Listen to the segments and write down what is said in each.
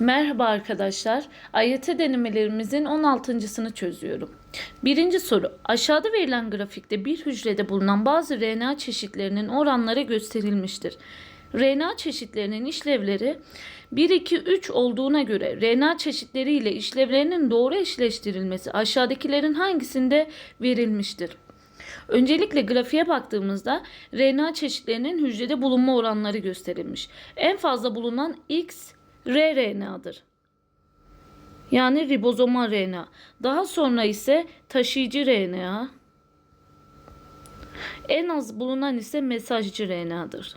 Merhaba arkadaşlar. AYT denemelerimizin 16.sını çözüyorum. Birinci soru. Aşağıda verilen grafikte bir hücrede bulunan bazı RNA çeşitlerinin oranları gösterilmiştir. RNA çeşitlerinin işlevleri 1, 2, 3 olduğuna göre RNA çeşitleri ile işlevlerinin doğru eşleştirilmesi aşağıdakilerin hangisinde verilmiştir? Öncelikle grafiğe baktığımızda RNA çeşitlerinin hücrede bulunma oranları gösterilmiş. En fazla bulunan X rRNA'dır. Yani ribozomal RNA. Daha sonra ise taşıyıcı RNA. En az bulunan ise mesajcı RNA'dır.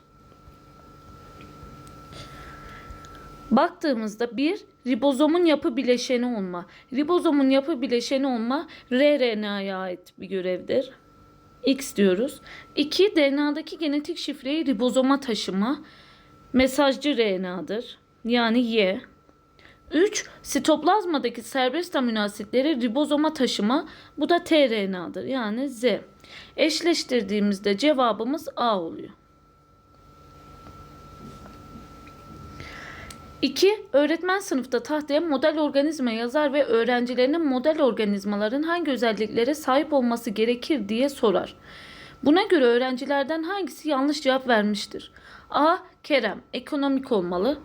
Baktığımızda bir ribozomun yapı bileşeni olma. Ribozomun yapı bileşeni olma rRNA'ya ait bir görevdir. X diyoruz. 2. DNA'daki genetik şifreyi ribozoma taşıma mesajcı RNA'dır. Yani Y. 3. Sitoplazmadaki serbest amino asitleri ribozoma taşıma bu da tRNA'dır. Yani Z. Eşleştirdiğimizde cevabımız A oluyor. 2. Öğretmen sınıfta tahtaya model organizma yazar ve öğrencilerinin model organizmaların hangi özelliklere sahip olması gerekir diye sorar. Buna göre öğrencilerden hangisi yanlış cevap vermiştir? A. Kerem ekonomik olmalı.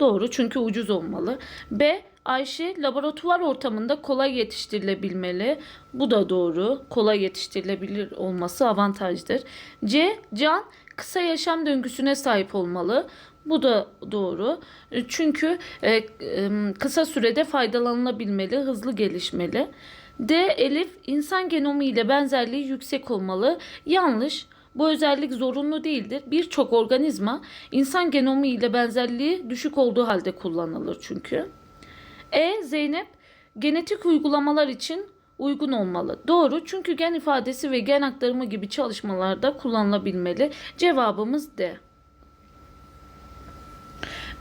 Doğru çünkü ucuz olmalı. B. Ayşe laboratuvar ortamında kolay yetiştirilebilmeli. Bu da doğru. Kolay yetiştirilebilir olması avantajdır. C. Can kısa yaşam döngüsüne sahip olmalı. Bu da doğru. Çünkü e, e, kısa sürede faydalanılabilmeli, hızlı gelişmeli. D. Elif insan genomu ile benzerliği yüksek olmalı. Yanlış. Bu özellik zorunlu değildir. Birçok organizma insan genomu ile benzerliği düşük olduğu halde kullanılır çünkü. E. Zeynep genetik uygulamalar için uygun olmalı. Doğru çünkü gen ifadesi ve gen aktarımı gibi çalışmalarda kullanılabilmeli. Cevabımız D.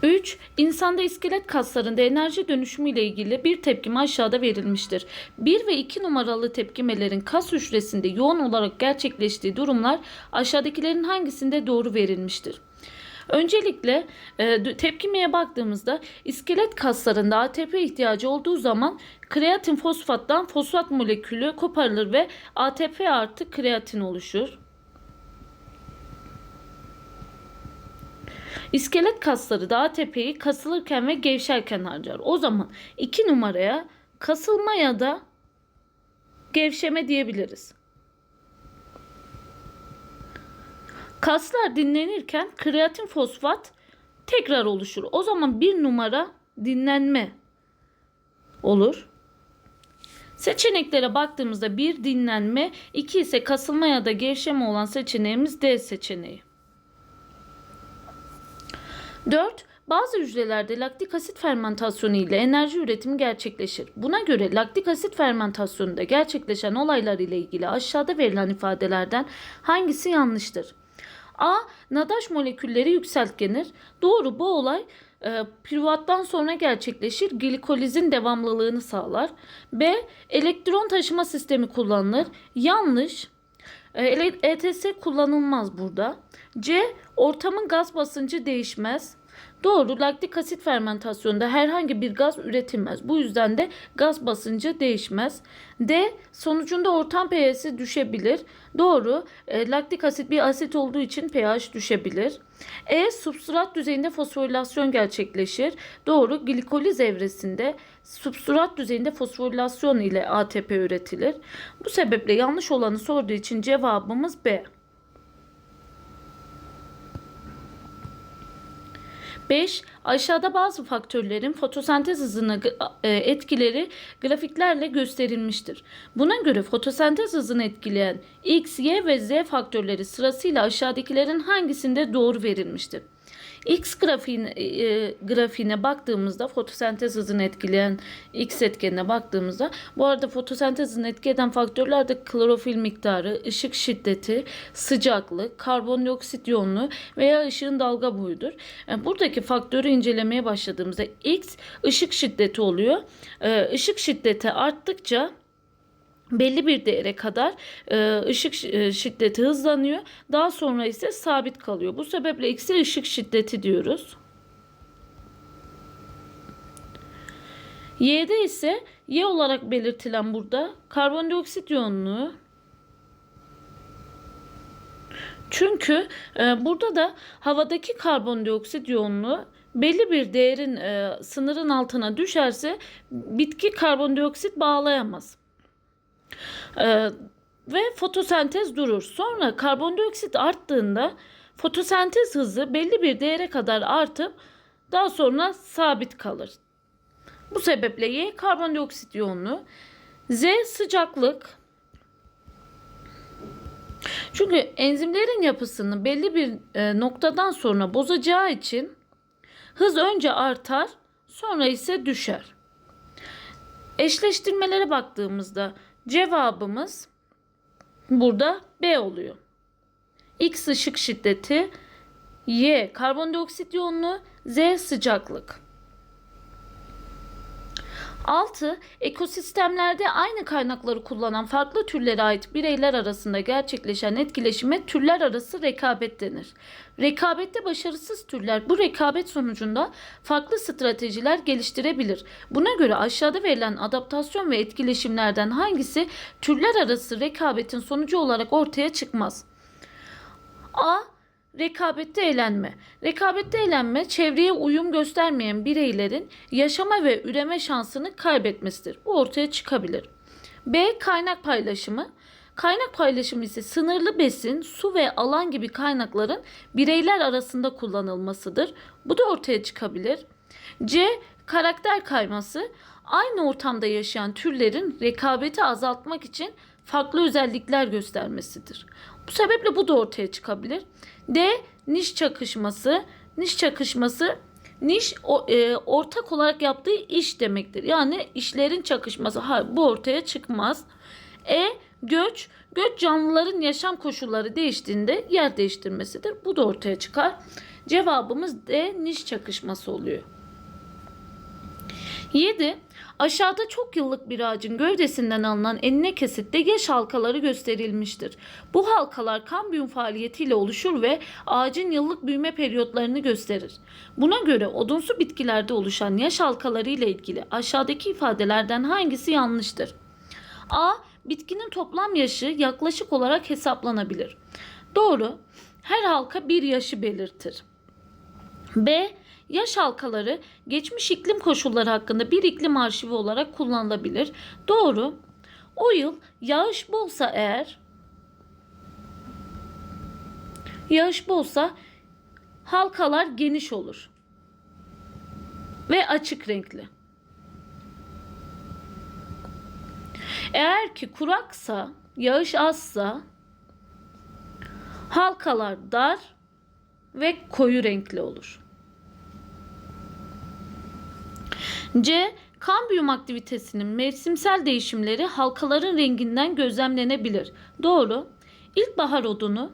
3. İnsanda iskelet kaslarında enerji dönüşümü ile ilgili bir tepkime aşağıda verilmiştir. 1 ve 2 numaralı tepkimelerin kas hücresinde yoğun olarak gerçekleştiği durumlar aşağıdakilerin hangisinde doğru verilmiştir? Öncelikle e, tepkimeye baktığımızda iskelet kaslarında ATP ihtiyacı olduğu zaman kreatin fosfattan fosfat molekülü koparılır ve ATP artı kreatin oluşur. İskelet kasları da ATP'yi kasılırken ve gevşerken harcar. O zaman 2 numaraya kasılma ya da gevşeme diyebiliriz. Kaslar dinlenirken kreatin fosfat tekrar oluşur. O zaman bir numara dinlenme olur. Seçeneklere baktığımızda bir dinlenme, iki ise kasılma ya da gevşeme olan seçeneğimiz D seçeneği. 4. Bazı hücrelerde laktik asit fermentasyonu ile enerji üretimi gerçekleşir. Buna göre laktik asit fermentasyonunda gerçekleşen olaylar ile ilgili aşağıda verilen ifadelerden hangisi yanlıştır? A. Nadaş molekülleri yükseltgenir. Doğru bu olay e, piruvattan sonra gerçekleşir. Glikolizin devamlılığını sağlar. B. Elektron taşıma sistemi kullanılır. Yanlış. E, ETS kullanılmaz burada. C. Ortamın gaz basıncı değişmez. Doğru laktik asit fermentasyonunda herhangi bir gaz üretilmez. Bu yüzden de gaz basıncı değişmez. D. Sonucunda ortam pH'si düşebilir. Doğru. E, laktik asit bir asit olduğu için pH düşebilir. E. Substrat düzeyinde fosforilasyon gerçekleşir. Doğru. Glikoliz evresinde substrat düzeyinde fosforilasyon ile ATP üretilir. Bu sebeple yanlış olanı sorduğu için cevabımız B. 5. Aşağıda bazı faktörlerin fotosentez hızını e, etkileri grafiklerle gösterilmiştir. Buna göre fotosentez hızını etkileyen X, Y ve Z faktörleri sırasıyla aşağıdakilerin hangisinde doğru verilmiştir? X grafiğine, e, grafiğine baktığımızda fotosentez hızını etkileyen X etkenine baktığımızda bu arada fotosentez hızını etki eden faktörler de klorofil miktarı, ışık şiddeti, sıcaklık, karbondioksit yoğunluğu veya ışığın dalga boyudur. Yani buradaki faktörü incelemeye başladığımızda X ışık şiddeti oluyor. E, ışık şiddeti arttıkça belli bir değere kadar e, ışık e, şiddeti hızlanıyor. Daha sonra ise sabit kalıyor. Bu sebeple x'e ışık şiddeti diyoruz. Y'de ise Y olarak belirtilen burada karbondioksit yoğunluğu. Çünkü e, burada da havadaki karbondioksit yoğunluğu belli bir değerin e, sınırın altına düşerse bitki karbondioksit bağlayamaz. E, ve fotosentez durur. Sonra karbondioksit arttığında fotosentez hızı belli bir değere kadar artıp daha sonra sabit kalır. Bu sebeple Y karbondioksit yoğunluğu, Z sıcaklık. Çünkü enzimlerin yapısını belli bir e, noktadan sonra bozacağı için hız önce artar, sonra ise düşer. Eşleştirmelere baktığımızda cevabımız burada B oluyor. X ışık şiddeti, Y karbondioksit yoğunluğu, Z sıcaklık. 6. Ekosistemlerde aynı kaynakları kullanan farklı türlere ait bireyler arasında gerçekleşen etkileşime türler arası rekabet denir. Rekabette başarısız türler bu rekabet sonucunda farklı stratejiler geliştirebilir. Buna göre aşağıda verilen adaptasyon ve etkileşimlerden hangisi türler arası rekabetin sonucu olarak ortaya çıkmaz? A. Rekabette eğlenme. Rekabette eğlenme çevreye uyum göstermeyen bireylerin yaşama ve üreme şansını kaybetmesidir. Bu ortaya çıkabilir. B. Kaynak paylaşımı. Kaynak paylaşımı ise sınırlı besin, su ve alan gibi kaynakların bireyler arasında kullanılmasıdır. Bu da ortaya çıkabilir. C. Karakter kayması. Aynı ortamda yaşayan türlerin rekabeti azaltmak için farklı özellikler göstermesidir. Bu sebeple bu da ortaya çıkabilir. D. Niş çakışması. Niş çakışması niş o, e, ortak olarak yaptığı iş demektir. Yani işlerin çakışması. Ha, bu ortaya çıkmaz. E. Göç. Göç canlıların yaşam koşulları değiştiğinde yer değiştirmesidir. Bu da ortaya çıkar. Cevabımız D. Niş çakışması oluyor. 7. Aşağıda çok yıllık bir ağacın gövdesinden alınan enine kesitte yaş halkaları gösterilmiştir. Bu halkalar kambiyum faaliyetiyle oluşur ve ağacın yıllık büyüme periyotlarını gösterir. Buna göre odunsu bitkilerde oluşan yaş halkaları ile ilgili aşağıdaki ifadelerden hangisi yanlıştır? A. Bitkinin toplam yaşı yaklaşık olarak hesaplanabilir. Doğru. Her halka bir yaşı belirtir. B. Yaş halkaları geçmiş iklim koşulları hakkında bir iklim arşivi olarak kullanılabilir. Doğru. O yıl yağış bolsa eğer yağış bolsa halkalar geniş olur ve açık renkli. Eğer ki kuraksa, yağış azsa halkalar dar ve koyu renkli olur. C. Kambiyum aktivitesinin mevsimsel değişimleri halkaların renginden gözlemlenebilir. Doğru. İlkbahar odunu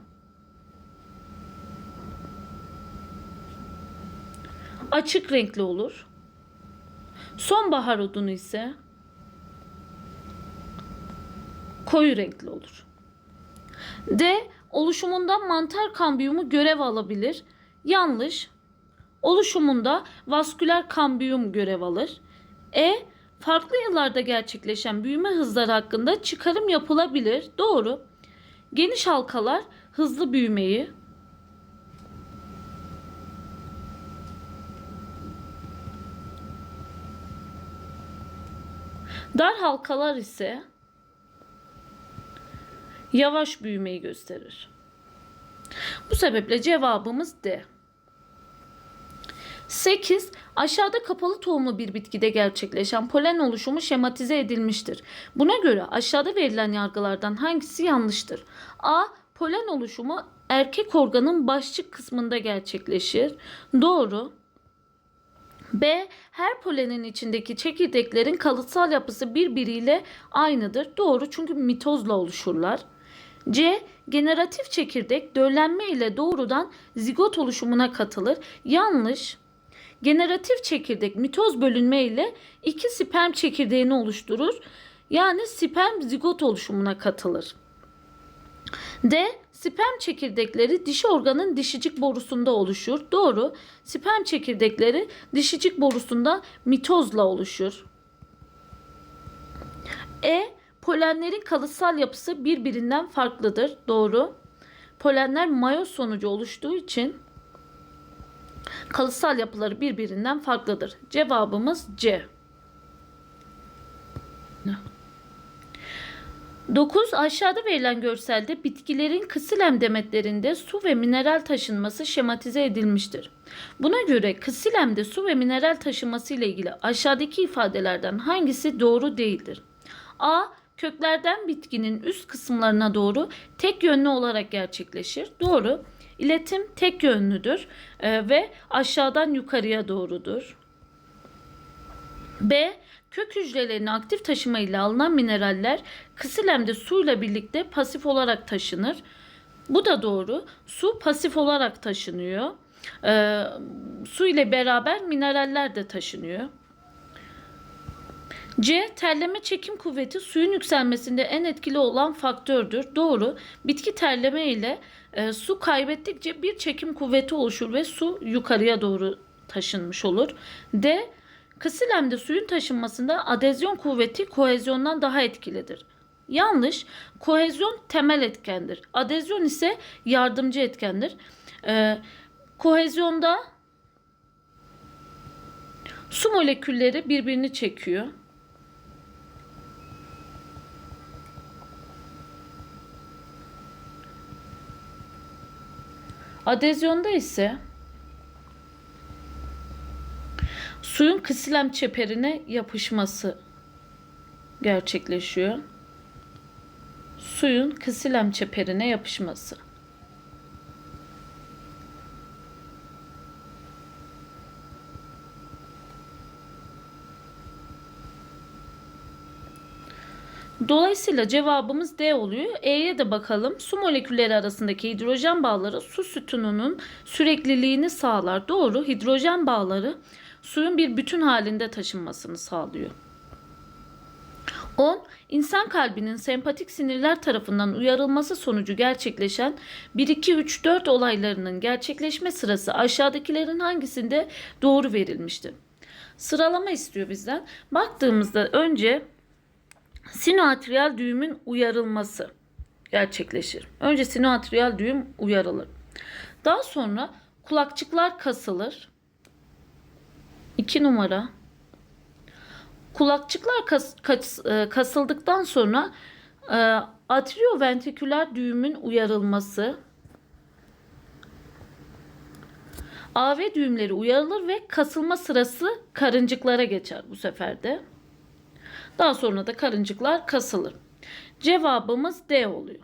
açık renkli olur. Sonbahar odunu ise koyu renkli olur. D. Oluşumunda mantar kambiyumu görev alabilir. Yanlış. Oluşumunda vasküler kambiyum görev alır. E. Farklı yıllarda gerçekleşen büyüme hızları hakkında çıkarım yapılabilir. Doğru. Geniş halkalar hızlı büyümeyi, dar halkalar ise yavaş büyümeyi gösterir. Bu sebeple cevabımız D. 8. Aşağıda kapalı tohumlu bir bitkide gerçekleşen polen oluşumu şematize edilmiştir. Buna göre aşağıda verilen yargılardan hangisi yanlıştır? A. Polen oluşumu erkek organın başçık kısmında gerçekleşir. Doğru. B. Her polenin içindeki çekirdeklerin kalıtsal yapısı birbiriyle aynıdır. Doğru çünkü mitozla oluşurlar. C. Generatif çekirdek döllenme ile doğrudan zigot oluşumuna katılır. Yanlış. Generatif çekirdek mitoz bölünme ile iki sperm çekirdeğini oluşturur. Yani sperm zigot oluşumuna katılır. D. Sperm çekirdekleri dişi organın dişicik borusunda oluşur. Doğru. Sperm çekirdekleri dişicik borusunda mitozla oluşur. E. Polenlerin kalıtsal yapısı birbirinden farklıdır. Doğru. Polenler mayoz sonucu oluştuğu için kalıtsal yapıları birbirinden farklıdır. Cevabımız C. 9. Aşağıda verilen görselde bitkilerin kısilem demetlerinde su ve mineral taşınması şematize edilmiştir. Buna göre kısilemde su ve mineral taşınması ile ilgili aşağıdaki ifadelerden hangisi doğru değildir? A. Köklerden bitkinin üst kısımlarına doğru tek yönlü olarak gerçekleşir. Doğru. İletim tek yönlüdür e, ve aşağıdan yukarıya doğrudur. B. Kök hücrelerini aktif taşıma ile alınan mineraller kısilemde suyla birlikte pasif olarak taşınır. Bu da doğru. Su pasif olarak taşınıyor. Ee, su ile beraber mineraller de taşınıyor. C. Terleme çekim kuvveti suyun yükselmesinde en etkili olan faktördür. Doğru. Bitki terleme ile e, su kaybettikçe bir çekim kuvveti oluşur ve su yukarıya doğru taşınmış olur. D. Kısilemde suyun taşınmasında adezyon kuvveti kohezyondan daha etkilidir. Yanlış. Kohezyon temel etkendir. Adezyon ise yardımcı etkendir. Ee, kohezyonda su molekülleri birbirini çekiyor. Adezyonda ise suyun kısilem çeperine yapışması gerçekleşiyor. Suyun kısilem çeperine yapışması. Dolayısıyla cevabımız D oluyor. E'ye de bakalım. Su molekülleri arasındaki hidrojen bağları su sütununun sürekliliğini sağlar. Doğru. Hidrojen bağları suyun bir bütün halinde taşınmasını sağlıyor. 10. İnsan kalbinin sempatik sinirler tarafından uyarılması sonucu gerçekleşen 1 2 3 4 olaylarının gerçekleşme sırası aşağıdakilerin hangisinde doğru verilmiştir? Sıralama istiyor bizden. Baktığımızda önce sinoatriyal düğümün uyarılması gerçekleşir. Önce sinoatriyal düğüm uyarılır. Daha sonra kulakçıklar kasılır. 2 numara. Kulakçıklar kas, kas, e, kasıldıktan sonra e, atrioventriküler düğümün uyarılması. AV düğümleri uyarılır ve kasılma sırası karıncıklara geçer bu sefer de. Daha sonra da karıncıklar kasılır. Cevabımız D oluyor.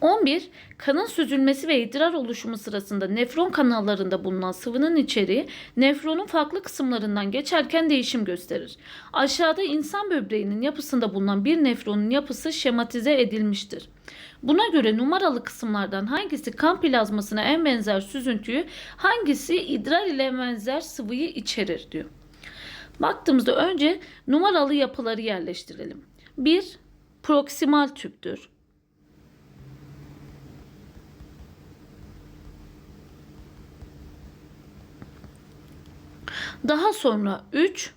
11. Kanın süzülmesi ve idrar oluşumu sırasında nefron kanallarında bulunan sıvının içeriği nefronun farklı kısımlarından geçerken değişim gösterir. Aşağıda insan böbreğinin yapısında bulunan bir nefronun yapısı şematize edilmiştir. Buna göre numaralı kısımlardan hangisi kan plazmasına en benzer süzüntüyü, hangisi idrar ile en benzer sıvıyı içerir diyor. Baktığımızda önce numaralı yapıları yerleştirelim. 1. Proksimal tüptür. Daha sonra 3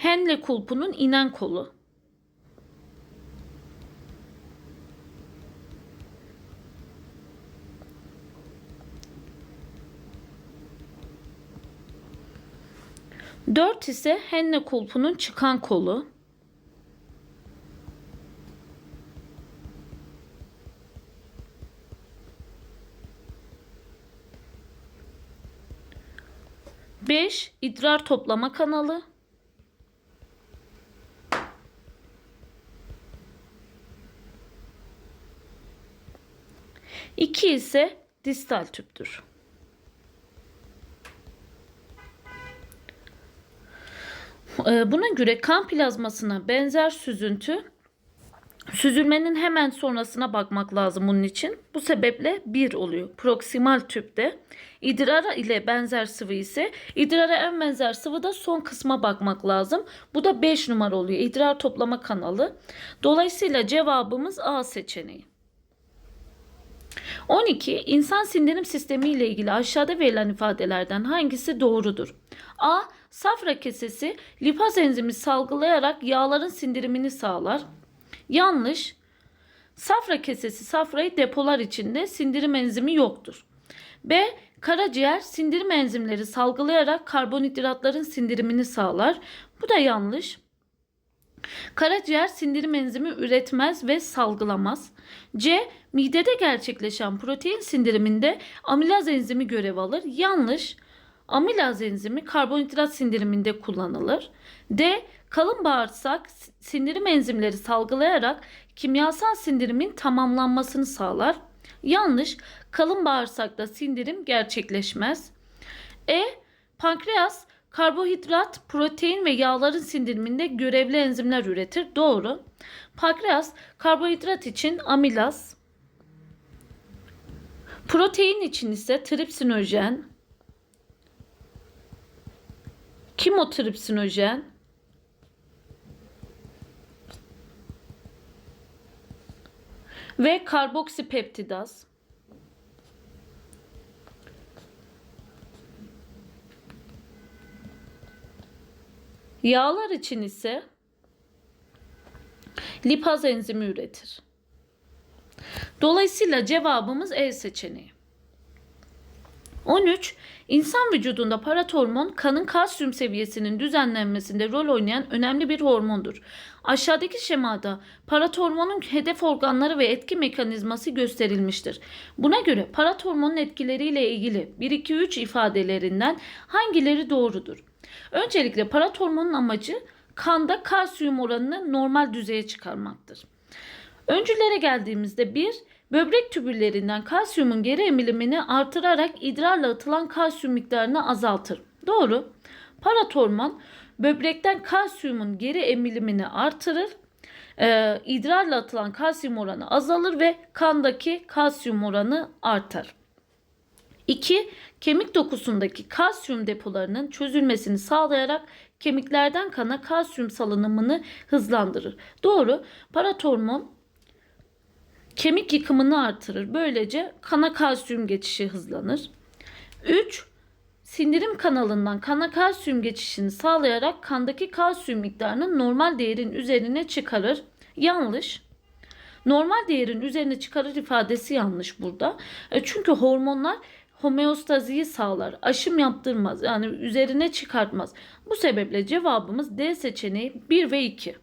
Henle kulpunun inen kolu. Dört ise Henne kulpunun çıkan kolu. Beş idrar toplama kanalı. İki ise distal tüptür. Buna göre kan plazmasına benzer süzüntü süzülmenin hemen sonrasına bakmak lazım bunun için. Bu sebeple 1 oluyor. Proksimal tüpte idrara ile benzer sıvı ise idrara en benzer sıvı da son kısma bakmak lazım. Bu da 5 numara oluyor. İdrar toplama kanalı. Dolayısıyla cevabımız A seçeneği. 12. İnsan sindirim sistemi ile ilgili aşağıda verilen ifadelerden hangisi doğrudur? A. Safra kesesi lipaz enzimi salgılayarak yağların sindirimini sağlar. Yanlış. Safra kesesi safrayı depolar içinde sindirim enzimi yoktur. B. Karaciğer sindirim enzimleri salgılayarak karbonhidratların sindirimini sağlar. Bu da yanlış. Karaciğer sindirim enzimi üretmez ve salgılamaz. C. Midede gerçekleşen protein sindiriminde amilaz enzimi görev alır. Yanlış. Amilaz enzimi karbonhidrat sindiriminde kullanılır. D. Kalın bağırsak sindirim enzimleri salgılayarak kimyasal sindirimin tamamlanmasını sağlar. Yanlış. Kalın bağırsakta sindirim gerçekleşmez. E. Pankreas Karbohidrat, protein ve yağların sindiriminde görevli enzimler üretir. Doğru. Pankreas karbonhidrat için amilaz, protein için ise tripsinojen, kimotripsinojen, ve karboksipeptidaz. Yağlar için ise lipaz enzimi üretir. Dolayısıyla cevabımız E seçeneği. 13. İnsan vücudunda paratormon kanın kalsiyum seviyesinin düzenlenmesinde rol oynayan önemli bir hormondur. Aşağıdaki şemada paratormonun hedef organları ve etki mekanizması gösterilmiştir. Buna göre paratormonun etkileriyle ilgili 1-2-3 ifadelerinden hangileri doğrudur? Öncelikle paratormonun amacı kanda kalsiyum oranını normal düzeye çıkarmaktır. Öncülere geldiğimizde bir böbrek tübüllerinden kalsiyumun geri emilimini artırarak idrarla atılan kalsiyum miktarını azaltır. Doğru. Paratormon böbrekten kalsiyumun geri emilimini artırır. Ee, idrarla atılan kalsiyum oranı azalır ve kandaki kalsiyum oranı artar. 2. Kemik dokusundaki kalsiyum depolarının çözülmesini sağlayarak kemiklerden kana kalsiyum salınımını hızlandırır. Doğru. Paratormon kemik yıkımını artırır. Böylece kana kalsiyum geçişi hızlanır. 3. Sindirim kanalından kana kalsiyum geçişini sağlayarak kandaki kalsiyum miktarını normal değerin üzerine çıkarır. Yanlış. Normal değerin üzerine çıkarır ifadesi yanlış burada. E, Çünkü hormonlar homeostaziyi sağlar. Aşım yaptırmaz. Yani üzerine çıkartmaz. Bu sebeple cevabımız D seçeneği 1 ve 2.